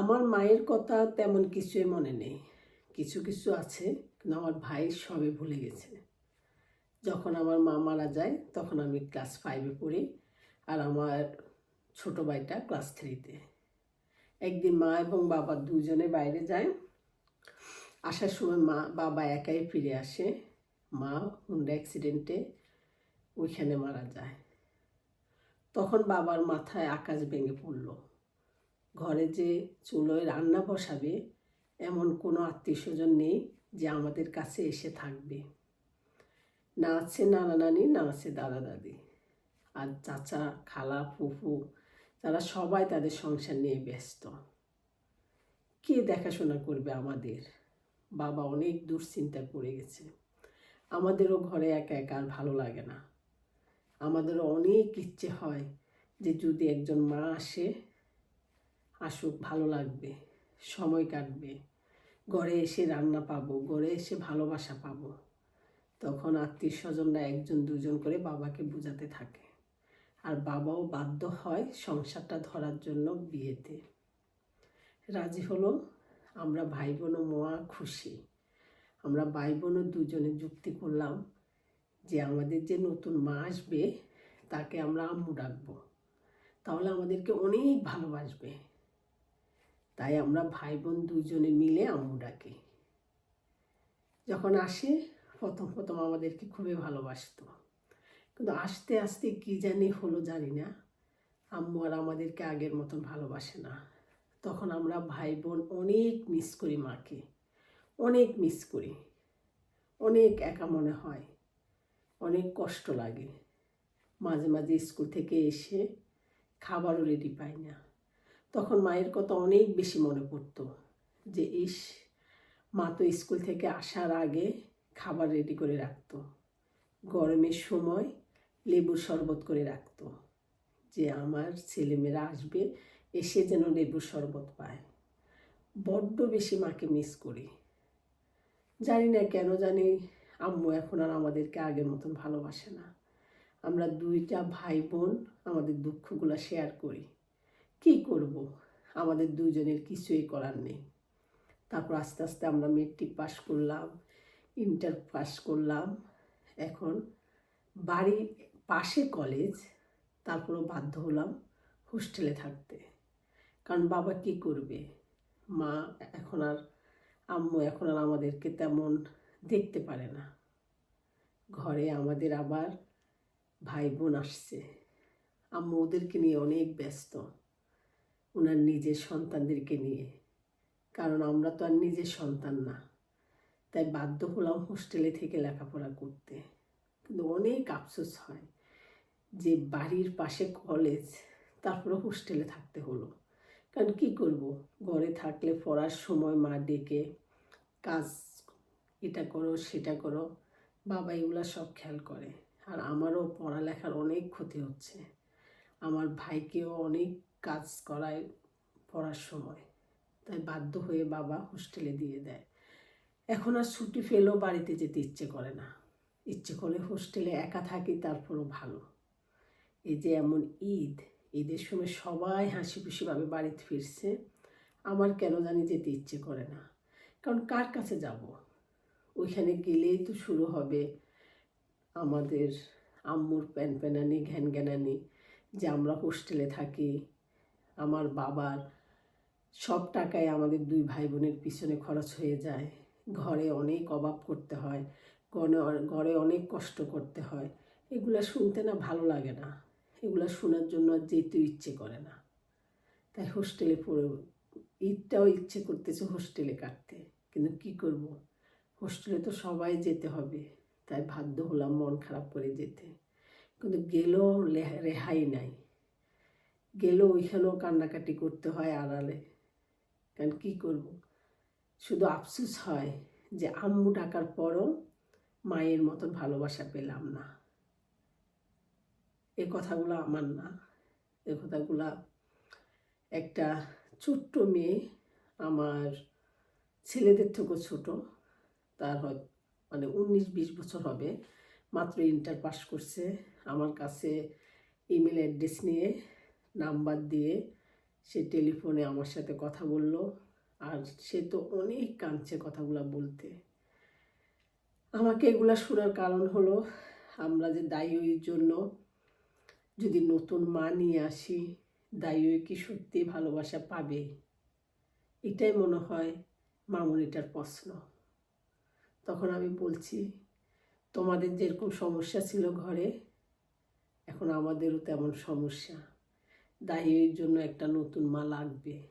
আমার মায়ের কথা তেমন কিছুই মনে নেই। কিছু কিছু আছে, কিন্তু আমার ভাই সবে ভুলে গেছে। যখন আমার মা মারা যায়, তখন আমি ক্লাস ফাইভে পড়ি আর আমার ছোট ভাইটা ক্লাস থ্রিতে একদিন মা এবং বাবা দুজনে বাইরে যায়। আসার সময় মা, বাবা একাই ফিরে আসে। মা হুন্ডা অ্যাক্সিডেন্টে ওইখানে মারা যায়। তখন বাবার মাথায় আকাশ ভেঙে পড়ল। ঘরে যে চুলোয় রান্না বসাবে, এমন কোনো আত্মীয় স্বজন নেই যে আমাদের কাছে এসে থাকবে। না আছে নানা নানি, না আছে দাদা দাদি। আর চাচা, খালা, ফুফু, তারা সবাই তাদের সংসার নিয়ে ব্যস্ত। কে দেখাশোনা করবে আমাদের? বাবা অনেক দুশ্চিন্তায় পড়ে গেছে। আমাদেরও ঘরে একা একা আর ভালো লাগে না। আমাদেরও অনেক ইচ্ছে হয় যে যদি একজন মা আসে আসুক, ভালো লাগবে, সময় কাটবে। ঘরে এসে রান্না পাবো, ঘরে এসে ভালোবাসা পাবো। তখন আত্মীয় স্বজনরা একজন, দুজন করে বাবাকে বোঝাতে থাকে। আর বাবাও বাধ্য হয় সংসারটা ধরার জন্য বিয়েতে। রাজি হলো, আমরা ভাই বোনও মোয়া খুশি। আমরা ভাই বোনও দুজনে যুক্তি করলাম যে আমাদের যে নতুন মা আসবে, তাকে আমরা আম্মু ডাকবো। তাহলে আমাদেরকে অনেক ভালোবাসবে। তাই আমরা ভাই বোন দুজনে মিলে আম্মু ডাকি যখন আসে, প্রথম প্রথম আমাদেরকে খুবই ভালোবাসতো। কিন্তু আস্তে আস্তে কী জানি হলো জানি না। আম্মু আর আমাদেরকে আগের মতন ভালোবাসে না। তখন আমরা ভাই বোন অনেক মিস করি মাকে। অনেক মিস করি। অনেক একা মনে হয়। অনেক কষ্ট লাগে। মাঝে মাঝে স্কুল থেকে এসে খাবারও রেডি পাই না। তখন মায়ের কথা অনেক বেশি মনে পড়তো যে, ইস, মা তো স্কুল থেকে আসার আগে খাবার রেডি করে রাখতো। গরমের সময় লেবুর শরবত করে রাখতো। যে, আমার ছেলেমেয়েরা আসবে, এসে যেন লেবুর শরবত পায়। বড্ড বেশি মাকে মিস করি। জানি না কেন জানি আম্মু এখন আর আমাদেরকে আগের মতন ভালোবাসে না। আমরা দুইটা ভাই বোন আমাদের দুঃখগুলো শেয়ার করি। কি করব? আমাদের দুজনের কিছুই করার নেই। তারপর আস্তে আস্তে আমরা মেট্রিক পাস করলাম ইন্টার পাস করলাম। এখন বাড়ির পাশে কলেজ তারপরও বাধ্য হলাম হোস্টেলে থাকতে। কারণ বাবা কি করবে? মা এখন আর, আম্মু এখন আর আমাদেরকে তেমন দেখতে পারে না। ঘরে আমাদের আবার ভাই বোন আসছে। আম্মু ওদেরকে নিয়ে অনেক ব্যস্ত। ওনার নিজের সন্তানদেরকে নিয়ে। কারণ আমরা তো আর নিজের সন্তান না। তাই বাধ্য হলাম হোস্টেলে থেকে লেখাপড়া করতে। কিন্তু অনেক আফসোস হয় যে বাড়ির পাশে কলেজ তারপরে হোস্টেলে থাকতে হলো। কারণ কি করব? ঘরে থাকলে পড়ার সময় মা ডেকে, কাজ এটা করো, সেটা করো। বাবা এগুলো সব খেয়াল করে। আর আমারও পড়ালেখার অনেক ক্ষতি হচ্ছে। আমার ভাইকেও অনেক কাজ করায় পড়ার সময়। তাই বাধ্য হয়ে বাবা হোস্টেলে দিয়ে দেয়। এখন আর ছুটি ফেলেও বাড়িতে যেতে ইচ্ছে করে না। ইচ্ছে করে হোস্টেলে একা থাকি, তারপরও ভালো। এই যে এমন ঈদ, ঈদের সময় সবাই হাসি খুশিভাবে বাড়িতে ফিরছে, আমার কেন জানি যেতে ইচ্ছে করে না। কারণ কার কাছে যাব? ওইখানে গেলেই তো শুরু হবে আমাদের আম্মুর প্যান প্যানানি ঘ্যান জ্ঞানানি যে আমরা হোস্টেলে থাকি, আমার বাবার সব টাকায় আমাদের দুই ভাই বোনের পিছনে খরচ হয়ে যায়। ঘরে অনেক অভাব করতে হয় ঘরে ঘরে অনেক কষ্ট করতে হয়। এগুলো শুনতে না ভালো লাগে না। এগুলো শোনার জন্য আর যেতেও ইচ্ছে করে না। তাই হোস্টেলে পড়ে, ঈদটাও ইচ্ছে করতেছে হোস্টেলে কাটতে। কিন্তু কি করব? হোস্টেলে তো সবাই যেতে হবে, তাই বাধ্য হলাম মন খারাপ করে যেতে। কিন্তু গেলেও রেহাই নাই। গেলেও ওইখানেও কান্নাকাটি করতে হয় আড়ালে। কারণ কী করব? শুধু আফসোস হয় যে আম্মু ডাকার পরও মায়ের মতন ভালোবাসা পেলাম না। এ কথাগুলো আমার না। এ কথাগুলা একটা ছোট্ট মেয়ে, আমার ছেলেদের থেকেও ছোট, তার হয় মানে উনিশ বিশ বছর হবে, মাত্র ইন্টার পাস করছে। আমার কাছে ইমেল অ্যাড্রেস নিয়ে নাম্বার দিয়ে সে টেলিফোনে আমার সাথে কথা বলল। আর সে তো অনেক কাঁদছে কথাগুলো বলতে। আমাকে এগুলা শোনার কারণ হলো, আমরা যে দায়ীর জন্য যদি নতুন মা নিয়ে আসি, দায়ী কি সত্যি ভালোবাসা পাবে? এটাই মনে হয় মামনিটার প্রশ্ন। তখন আমি বলছি, তোমাদের যেরকম সমস্যা ছিল ঘরে এখন আমাদেরও তেমন সমস্যা। দায়ীর জন্য একটা নতুন মা লাগবে।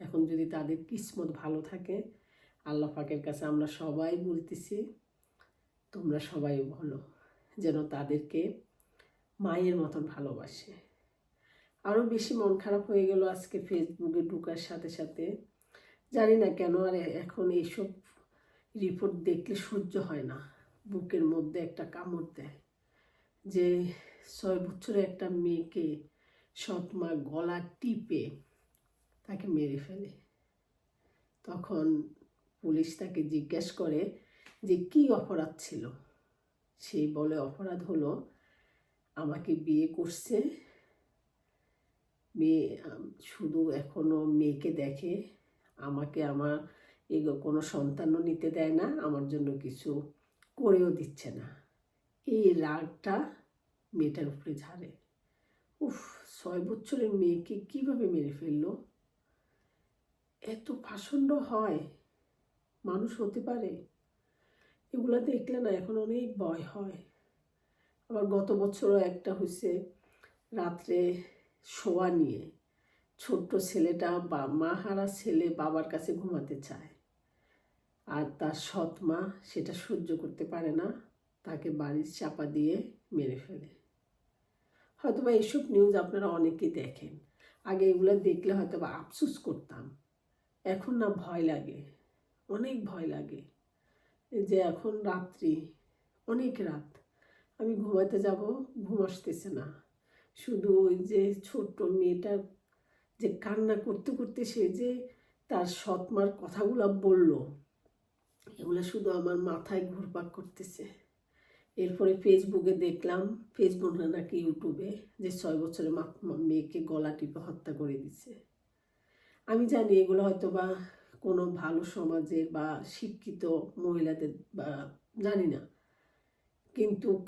এখন যদি তাদের কিসমত ভালো থাকে, আল্লাহ পাকের কাছে আমরা সবাই বলতেছি, তোমরা সবাই ভালো যেন তাদেরকে মায়ের মতন ভালোবাসে। আরও বেশি মন খারাপ হয়ে গেল আজকে ফেসবুকে ঢুকার সাথে সাথে। জানি না কেন আর এখন এইসব রিপোর্ট দেখলে সহ্য হয় না। বুকের মধ্যে একটা কামড় দেয় যে ছয় বছরের একটা মেয়েকে সৎ মা গলা টিপে তাকে মেরে ফেলে। তখন পুলিশ তাকে জিজ্ঞেস করে যে, কি অপরাধ ছিল? সেই বলে, অপরাধ হলো আমাকে বিয়ে করছে। মেয়ে শুধু এখনও মেয়েকে দেখে আমাকে আমার এগো কোনো সন্তানও নিতে দেয় না, আমার জন্য কিছু করেও দিচ্ছে না। এই রাগটা মেয়েটার উপরে ঝাড়ে। উফ, ছয় বছরের মেয়েকে কীভাবে মেরে ফেলল? এত পাষণ্ড হয়, মানুষ হতে পারে? এগুলো দেখলে না এখন অনেক ভয় হয়। আবার গত বছরও একটা হয়েছে রাত্রে শোয়া নিয়ে। ছোট্ট ছেলেটা বা মা হারা ছেলে বাবার কাছে ঘুমাতে চায়। আর তার সৎ মা সেটা সহ্য করতে পারে না, তাকে বাড়ির চাপা দিয়ে মেরে ফেলে। হয়তো বা এইসব নিউজ আপনারা অনেকেই দেখেন। আগে এগুলো দেখলে হয়তো বা আফসুস করতাম। এখন না ভয় লাগে। অনেক ভয় লাগে। যে এখন রাত্রি, অনেক রাত। আমি ঘুমাতে যাব, ঘুম আসতেছে না। শুধু ওই যে ছোট্ট মেয়েটা যে কান্না করতে করতে সে যে তার সৎমার কথাগুলো বলল, এগুলো শুধু আমার মাথায় ঘুরপাক করতেছে। এরপরে ফেসবুকে দেখলাম ফেসবুক নাকি ইউটিউবে যে ছয় বছরের মেয়েকে গলা টিপে হত্যা করে দিছে আমি জানি এগুলো হয়তো বা কোনো ভালো সমাজের বা শিক্ষিত মহিলাদের বা জানি না। কিন্তু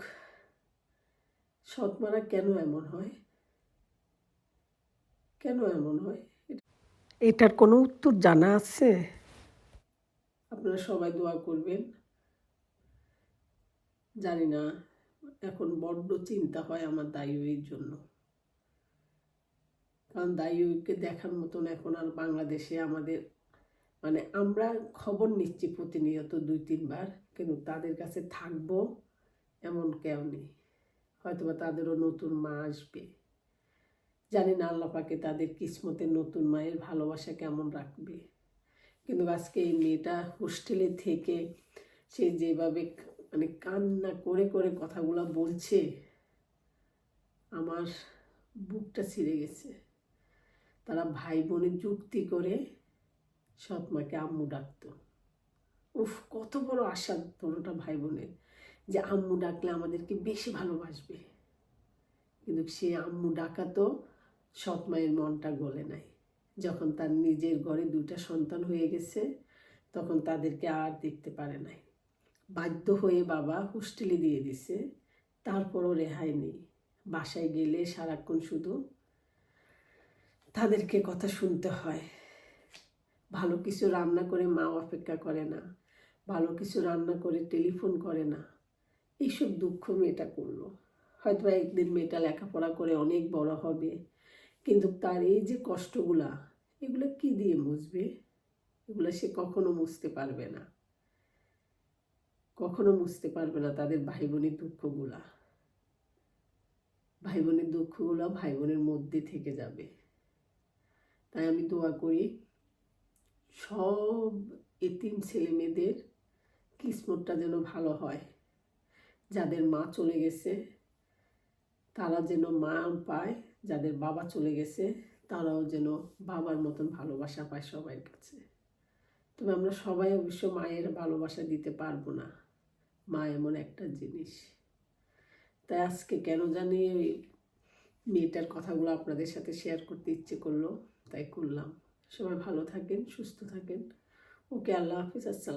সৎমারা কেন এমন হয়? কেন এমন হয়? এটার কোনো উত্তর জানা আছে? আপনারা সবাই দোয়া করবেন। জানি না, এখন বড্ড চিন্তা হয় আমার দায়ুর জন্য। কারণ দায়ুকে দেখার মতন এখন আর বাংলাদেশে আমাদের মানে আমরা খবর নিচ্ছি প্রতিনিয়ত দুই, তিনবার, কিন্তু তাদের কাছে থাকব এমন কেউ নেই। হয়তোবা তাদেরও নতুন মা আসবে। জানি না আল্লাহ পাকে তাদের কিসমতে নতুন মায়ের ভালোবাসা কেমন রাখবে। কিন্তু আজকে এই মেয়েটা হোস্টেলে থেকে সে যেভাবে মানে কান্না করে করে কথাগুলো বলছে, আমার বুকটা ছিঁড়ে গেছে। তারা ভাই বোনের যুক্তি করে সৎ মাকে আম্মু ডাকতো। উফ, কত বড় আশা তোরোটা ভাই বোনের যে আম্মু ডাকলে আমাদেরকে বেশি ভালোবাসবে। কিন্তু সে আম্মু ডাকাতো সৎ মায়ের মনটা গলে নাই। যখন তার নিজের ঘরে দুইটা সন্তান হয়ে গেছে, তখন তাদেরকে আর দেখতে পারে নাই। বাধ্য হয়ে বাবা হোস্টেলে দিয়ে দিছে। তারপরও রেহাই নেই। বাসায় গেলে সারাক্ষণ শুধু তাদেরকে কথা শুনতে হয়। ভালো কিছু রান্না করে মা অপেক্ষা করে না। ভালো কিছু রান্না করে টেলিফোন করে না। এইসব দুঃখ মেয়েটা করল। হয়তো একদিন মেয়েটা লেখাপড়া করে অনেক বড় হবে, কিন্তু তার এই যে কষ্টগুলা, এগুলো কি দিয়ে মুছবে? এগুলো সে কখনো মুছতে পারবে না। কখনো মুছতে পারবে না তাদের ভাই বোনের দুঃখগুলা। ভাই বোনের দুঃখগুলো ভাই বোনের মধ্যে থেকে যাবে। তাই আমি দোয়া করি, সব এতিম ছেলে মেয়েদের কিসমতটা যেন ভালো হয়। যাদের মা চলে গেছে, তারা যেন মা পায়। যাদের বাবা চলে গেছে, তারাও যেন বাবার মতন ভালোবাসা পায় সবার কাছে। তবে আমরা সবাই অবশ্য মায়ের ভালোবাসা দিতে পারব না। মা এমন একটা জিনিস। তাই আজকে কেন জানি ওই মেয়েটার কথাগুলো আপনাদের সাথে শেয়ার করতে ইচ্ছে করল, তাই করলাম। সবাই ভালো থাকেন, সুস্থ থাকেন। ওকে, আল্লাহ হাফিজ, আসসালাম।